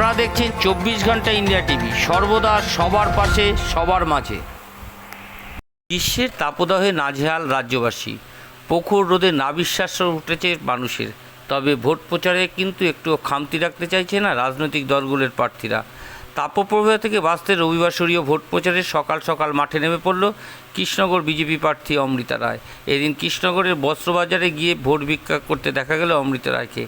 আপনারা দেখছেন চব্বিশ ঘণ্টা ইন্ডিয়া টিভি। সর্বদা সবার পাশে, সবার মাঝে। গ্রীষ্মের তাপদাহে নাজেহাল রাজ্যবাসী। প্রখর রোদে নাবিশ্বাস উঠেছে মানুষের। তবে ভোট প্রচারে কিন্তু একটু খামতি রাখতে চাইছে না রাজনৈতিক দলগুলোর প্রার্থীরা। তাপপ্রবাহ থেকে বাঁচতে রবিবার সরিয়ে ভোট প্রচারে সকাল সকাল মাঠে নেমে পড়ল কৃষ্ণনগর বিজেপি প্রার্থী অমৃতা রায়। এদিন কৃষ্ণনগরের বস্ত্রবাজারে গিয়ে ভোট ভিক্ষা করতে দেখা গেল অমৃতা রায়কে।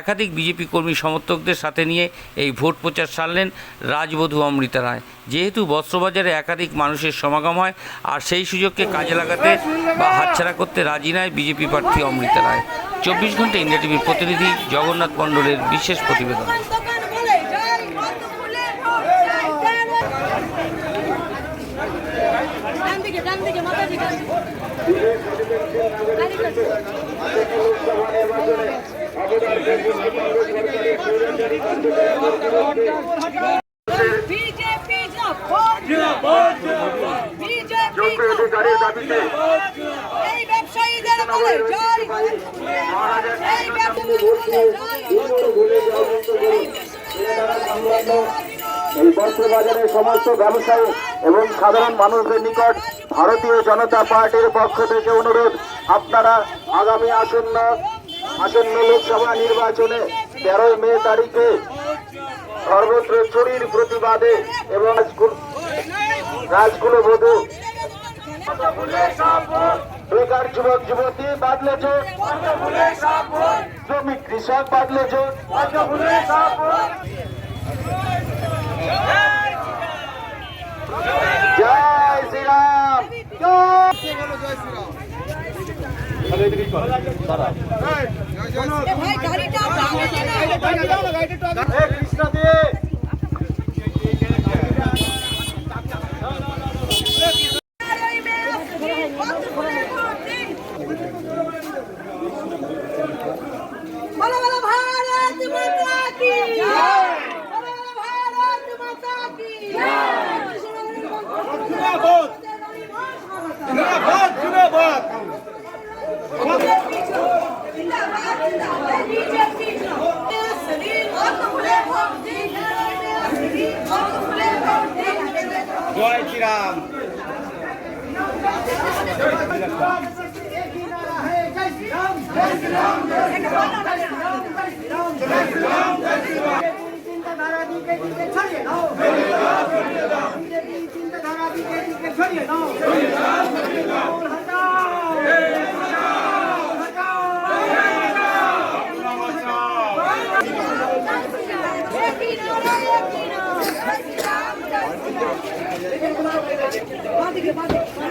একাধিক বিজেপি কর্মী সমর্থকদের সাথে নিয়ে এই ভোট প্রচার সারলেন রাজবধূ অমৃতা রায়। যেহেতু বস্ত্রবাজারে একাধিক মানুষের সমাগম হয়, আর সেই সুযোগকে কাজে লাগাতে বা হাতছাড়া করতে রাজি নয় বিজেপি প্রার্থী অমৃতা রায়। চব্বিশ ঘণ্টা ইন্ডিয়া টিভির প্রতিনিধি জগন্নাথ মণ্ডলের বিশেষ প্রতিবেদন। ডান দিকে ডান দিকে মাথা দিকে। বিজেপি জিন্দাবাদ বিজেপি জিন্দাবাদ এই ব্যবসায়ীদের বলে জয় এই ব্যবসায়ীদের বলে জয় এই বস্ত্রবাজারের সমস্ত ব্যবসায়ী এবং সাধারণ মানুষদের নিকট ভারতীয় জনতা পার্টির পক্ষ থেকে অনুরোধ, আপনারা আগামী আসন্ন আসন্ন লোকসভা নির্বাচনে তেরোই মে তারিখে সর্বত্র চুরির প্রতিবাদে এবং রাজকুলো বধূ বেকার যুবক, যুবতী বাদলে চোট শ্রমিক কৃষক বাদলে চোট জয় শ্রীরাম। কৃষ্ণ দিয়ে জয় শ্রীরাম। চিন্তাধারা দিকে দিকে ছড়িয়ে দাও চিন্তাধারা দিকে দিকে ছড়িয়ে দাও হটাও এই ব্যবসায়ীদের